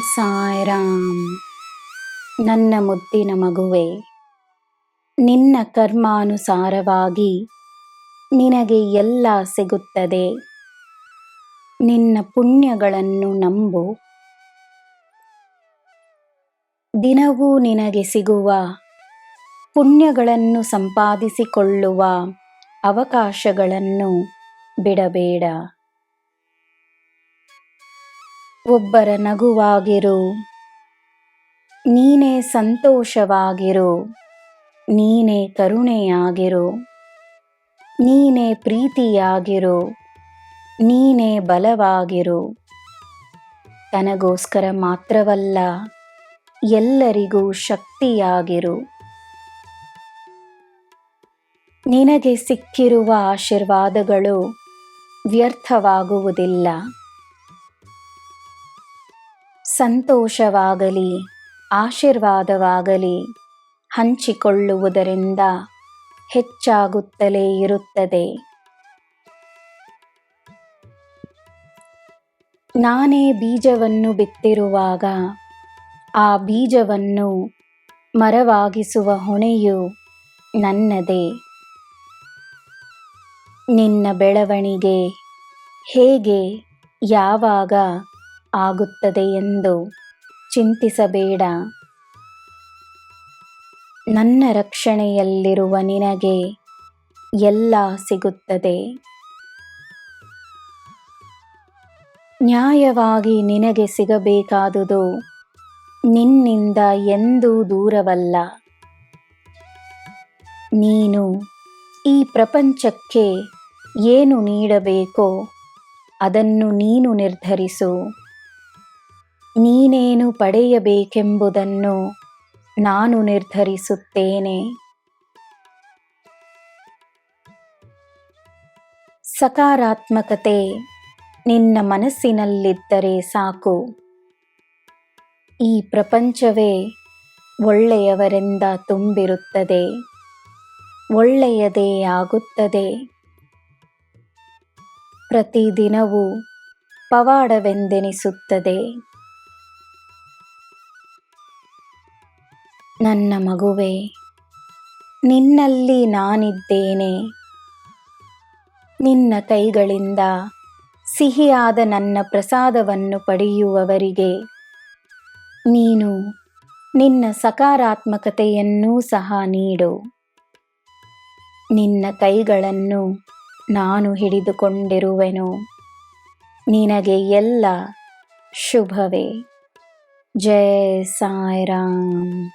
ಸಾಯ್ರಾಮ್, ನನ್ನ ಮುದ್ದಿನ ಮಗುವೆ, ನಿನ್ನ ಕರ್ಮಾನುಸಾರವಾಗಿ ನಿನಗೆ ಎಲ್ಲ ಸಿಗುತ್ತದೆ. ನಿನ್ನ ಪುಣ್ಯಗಳನ್ನು ನಂಬು. ದಿನವೂ ನಿನಗೆ ಸಿಗುವ ಪುಣ್ಯಗಳನ್ನು ಸಂಪಾದಿಸಿಕೊಳ್ಳುವ ಅವಕಾಶಗಳನ್ನು ಬಿಡಬೇಡ. ಒಬ್ಬರ ನಗುವಾಗಿರು. ನೀನೇ ಸಂತೋಷವಾಗಿರು. ನೀನೇ ಕರುಣೆಯಾಗಿರು. ನೀನೇ ಪ್ರೀತಿಯಾಗಿರು. ನೀನೇ ಬಲವಾಗಿರು. ತನಗೋಸ್ಕರ ಮಾತ್ರವಲ್ಲ, ಎಲ್ಲರಿಗೂ ಶಕ್ತಿಯಾಗಿರು. ನಿನಗೆ ಸಿಕ್ಕಿರುವ ಆಶೀರ್ವಾದಗಳು ವ್ಯರ್ಥವಾಗುವುದಿಲ್ಲ. ಸಂತೋಷವಾಗಲಿ, ಆಶೀರ್ವಾದವಾಗಲಿ, ಹಂಚಿಕೊಳ್ಳುವುದರಿಂದ ಹೆಚ್ಚಾಗುತ್ತಲೇ ಇರುತ್ತದೆ. ನಾನೇ ಬೀಜವನ್ನು ಬಿತ್ತಿರುವಾಗ ಆ ಬೀಜವನ್ನು ಮರವಾಗಿಸುವ ಹೊಣೆಯು ನನ್ನದೇ. ನಿನ್ನ ಬೆಳವಣಿಗೆ ಹೇಗೆ, ಯಾವಾಗ ಆಗುತ್ತದೆ ಎಂದು ಚಿಂತಿಸಬೇಡ. ನನ್ನ ರಕ್ಷಣೆಯಲ್ಲಿರುವ ನಿನಗೆ ಎಲ್ಲ ಸಿಗುತ್ತದೆ. ನ್ಯಾಯವಾಗಿ ನಿನಗೆ ಸಿಗಬೇಕಾದುದು ನಿನ್ನಿಂದ ಎಂದೂ ದೂರವಲ್ಲ. ನೀನು ಈ ಪ್ರಪಂಚಕ್ಕೆ ಏನು ನೀಡಬೇಕೋ ಅದನ್ನು ನೀನು ನಿರ್ಧರಿಸು. ನೀನೇನು ಪಡೆಯಬೇಕೆಂಬುದನ್ನು ನಾನು ನಿರ್ಧರಿಸುತ್ತೇನೆ. ಸಕಾರಾತ್ಮಕತೆ ನಿನ್ನ ಮನಸ್ಸಿನಲ್ಲಿದ್ದರೆ ಸಾಕು. ಈ ಪ್ರಪಂಚವೇ ಒಳ್ಳೆಯವರಿಂದ ತುಂಬಿರುತ್ತದೆ. ಒಳ್ಳೆಯದೇ ಆಗುತ್ತದೆ. ಪ್ರತಿದಿನವೂ ಪವಾಡವೆಂದೆನಿಸುತ್ತದೆ. ನನ್ನ ಮಗುವೆ, ನಿನ್ನಲ್ಲಿ ನಾನಿದ್ದೇನೆ. ನಿನ್ನ ಕೈಗಳಿಂದ ಸಿಹಿಯಾದ ನನ್ನ ಪ್ರಸಾದವನ್ನು ಪಡೆಯುವವರಿಗೆ ನೀನು ನಿನ್ನ ಸಕಾರಾತ್ಮಕತೆಯನ್ನೂ ಸಹ ನೀಡು. ನಿನ್ನ ಕೈಗಳನ್ನು ನಾನು ಹಿಡಿದುಕೊಂಡಿರುವೆನು. ನಿನಗೆ ಎಲ್ಲ ಶುಭವೇ. ಜಯ ಸಾಯಿರಾಮ್.